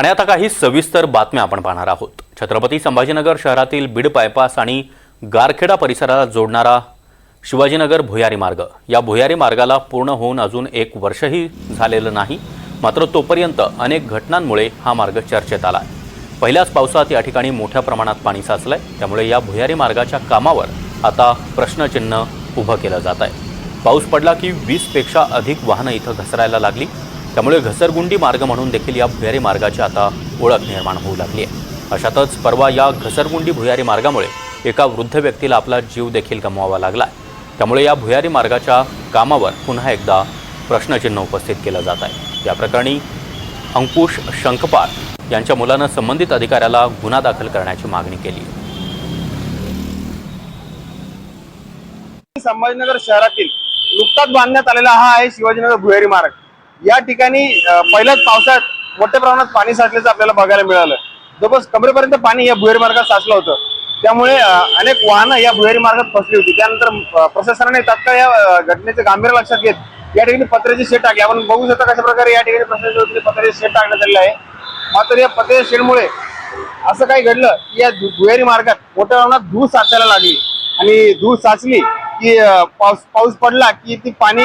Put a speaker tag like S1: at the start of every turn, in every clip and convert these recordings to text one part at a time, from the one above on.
S1: आणि आता काही सविस्तर बातम्या आपण पाहणार आहोत. छत्रपती संभाजीनगर शहरातील बीड बायपास आणि गारखेडा परिसराला जोडणारा शिवाजीनगर भुयारी मार्ग. या भुयारी मार्गाला पूर्ण होऊन अजून एक वर्षही झालेलं नाही मात्र तोपर्यंत अनेक घटनांमुळे हा मार्ग चर्चेत आला पहिल्याच पावसात या ठिकाणी मोठ्या प्रमाणात पाणी साचलंय त्यामुळे या भुयारी मार्गाच्या कामावर आता प्रश्नचिन्ह उभं केलं जात आहे पाऊस पडला की वीसपेक्षा अधिक वाहनं इथं घसरायला लागली. त्यामुळे घसरगुंडी मार्ग म्हणून देखील या भुयारी मार्गाची आता ओळख निर्माण होऊ लागली आहे. अशातच परवा या घसरगुंडी भुयारी मार्गामुळे एका वृद्ध व्यक्तीला आपला जीव देखील गमवावा लागला त्यामुळे या भुयारी मार्गाच्या कामावर पुन्हा एकदा प्रश्नचिन्ह उपस्थित केलं जात आहे. या प्रकरणी अंकुश शंखपाळ यांच्या मुलानं संबंधित अधिकाऱ्याला गुन्हा दाखल करण्याची मागणी केली
S2: संभाजीनगर शहरातील नुकताच बांधण्यात आलेला हा आहे शिवाजीनगर भुयारी मार्ग. या ठिकाणी पहिल्याच पावसाळ्यात मोठ्या प्रमाणात पाणी साचल्याचं आपल्याला बघायला मिळालं. जवळपास कमरेपर्यंत पाणी या भुयारी मार्गात साचलं होतं. त्यामुळे अनेक वाहनं या भुयारी मार्गात फसली होती. त्यानंतर प्रशासनाने तात्काळ या घटनेचं गांभीर्य लक्षात घेत या ठिकाणी पत्र्याची शेड टाकली. आपण बघू शकता कशा प्रकारे या ठिकाणी प्रशासनाच्या वतीने पत्र्याची शेड टाकण्यात आलेलं आहे. मात्र या पत्र्याच्या शेडमुळे असं काही घडलं की या भुयारी मार्गात मोठ्या प्रमाणात धूळ साचायला लागली. आणि धूळ साचली की पाऊस पाऊस पडला की ती पाणी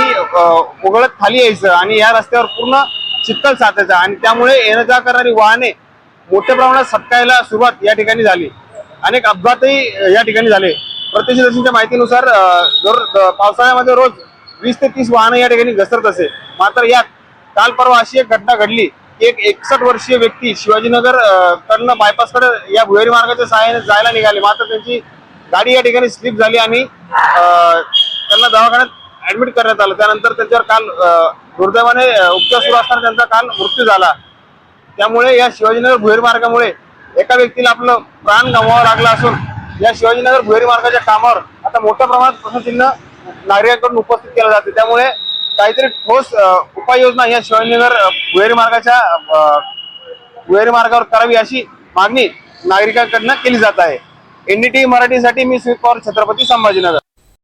S2: उघडत खाली यायचं आणि या रस्त्यावर पूर्ण चिखल साचायचं आणि त्यामुळे येणं जा करणारी वाहने मोठ्या प्रमाणात सटकायला सुरुवात या ठिकाणी झाली. अनेक अपघातही या ठिकाणी झाले. प्रत्यक्षदर्शींच्या माहितीनुसार जर दर पावसाळ्यामध्ये रोज वीस ते तीस वाहनं या ठिकाणी घसरत असे. मात्र यात काल परवा अशी एक घटना घडली की एक एकसठ वर्षीय व्यक्ती शिवाजीनगर कडनं बायपासकडे या भुयारी मार्गाच्या सहाय्याने जायला निघाले. मात्र त्यांची गाडी या ठिकाणी स्लिप झाली आणि त्यांना दवाखान्यात ऍडमिट करण्यात आलं. त्यानंतर त्यांच्यावर काल दुर्दैवाने उपचार सुरू असताना त्यांचा काल मृत्यू झाला. त्यामुळे या शिवाजीनगर भुयारी मार्गामुळे एका व्यक्तीला आपलं प्राण गमवावं लागलं असून या शिवाजीनगर भुहेरी मार्गाच्या कामावर आता मोठ्या प्रमाणात प्रश्नचिन्ह नागरिकांकडून उपस्थित केलं जाते. त्यामुळे काहीतरी ठोस उपाययोजना या शिवाजीनगर अं, मार्गाच्या अं, मार्गावर करावी अशी मागणी नागरिकांकडनं केली जात आहे. एनडीटी मराठीसाठी मी स्वीप पवार छत्रपती संभाजीनगर.